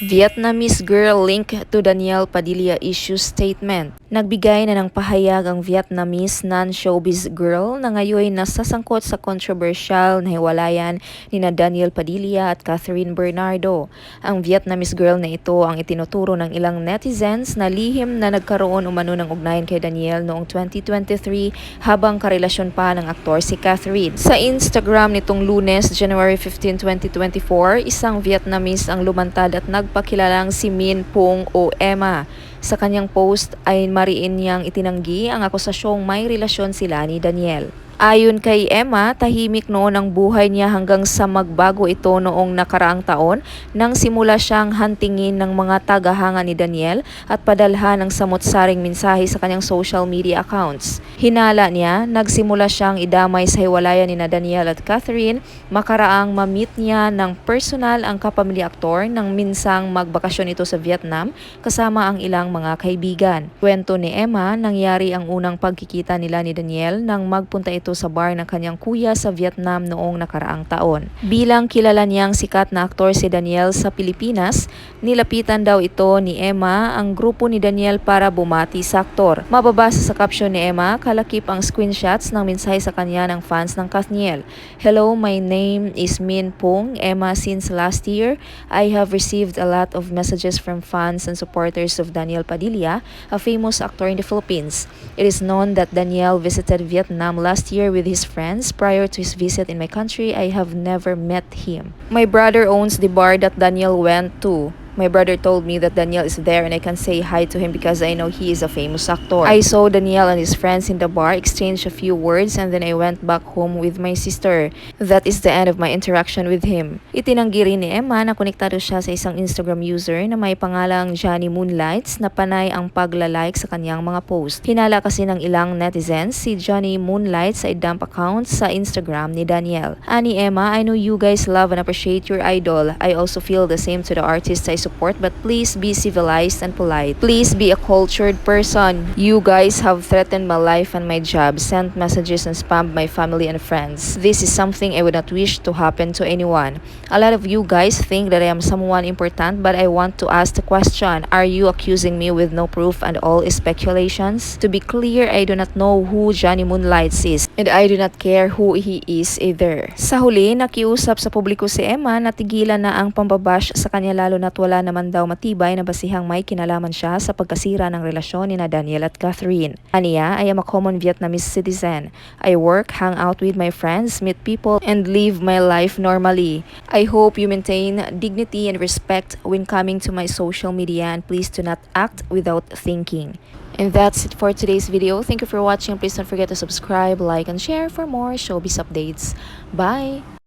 Vietnamese girl link to Daniel Padilla issue statement. Nagbigay na ng pahayag ang Vietnamese non-showbiz girl na ngayon nasasangkot sa controversial na hiwalayan ni na Daniel Padilla at Catherine Bernardo. Ang Vietnamese girl na ito ang itinuturo ng ilang netizens na lihim na nagkaroon umano ng ugnayan kay Daniel noong 2023 habang karelasyon pa ng aktor si Catherine. Sa Instagram nitong lunes, January 15, 2024, isang Vietnamese ang lumantad at nagpakilalang si Min Pung o Emma. Sa kanyang post ay mariin niyang itinanggi ang akusasyong may relasyon sila ni Daniel. Ayon kay Emma, tahimik noon ang buhay niya hanggang sa magbago ito noong nakaraang taon nang simula siyang hantingin ng mga tagahanga ni Daniel at padalhan ng samot-saring mensahe sa kanyang social media accounts. Hinala niya, nagsimula siyang idamay sa hiwalayan ni na Daniel at Catherine makaraang mamit niya ng personal ang kapamilya aktor nang minsang magbakasyon ito sa Vietnam kasama ang ilang mga kaibigan. Kwento ni Emma, nangyari ang unang pagkikita nila ni Daniel nang magpunta ito sa bar ng kanyang kuya sa Vietnam noong nakaraang taon. Bilang kilala niyang sikat na aktor si Daniel sa Pilipinas, nilapitan daw ito ni Emma ang grupo ni Daniel para bumati sa aktor. Mababasa sa caption ni Emma, kalakip ang screenshots ng mensahe sa kanya ng fans ng Kathniel. Hello, my name is Min Pung. Emma, since last year, I have received a lot of messages from fans and supporters of Daniel Padilla, a famous actor in the Philippines. It is known that Daniel visited Vietnam last year with his friends. Prior to his visit in my country, I have never met him. My brother owns the bar that Daniel went to. My brother told me that Daniel is there and I can say hi to him because I know he is a famous actor. I saw Daniel and his friends in the bar exchange a few words and then I went back home with my sister. That is the end of my interaction with him. Itinanggi rin ni Emma na konektado siya sa isang Instagram user na may pangalang Johnny Moonlights na panay ang paglalike sa kanyang mga post. Hinala kasi ng ilang netizens si Johnny Moonlights ay dump account sa Instagram ni Daniel. Ani Emma, I know you guys love and appreciate your idol. I also feel the same to the artists I support but please be civilized and polite. Please be a cultured person. You guys have threatened my life and my job, sent messages and spammed my family and friends. This is something I would not wish to happen to anyone. A lot of you guys think that I am someone important but I want to ask the question, are you accusing me with no proof and all speculations? To be clear, I do not know who Johnny Moonlights is and I do not care who he is either. Sa huli, nakiusap sa publiko si Emma na tigilan na ang pambabash sa kanya lalo na't wala naman daw matibay na basihang may kinalaman siya sa pagkasira ng relasyon ni na Daniel at Catherine. Aniya, I am a common Vietnamese citizen. I work, hang out with my friends, meet people, and live my life normally. I hope you maintain dignity and respect when coming to my social media and please do not act without thinking. And that's it for today's video. Thank you for watching. Please don't forget to subscribe, like, and share for more showbiz updates. Bye!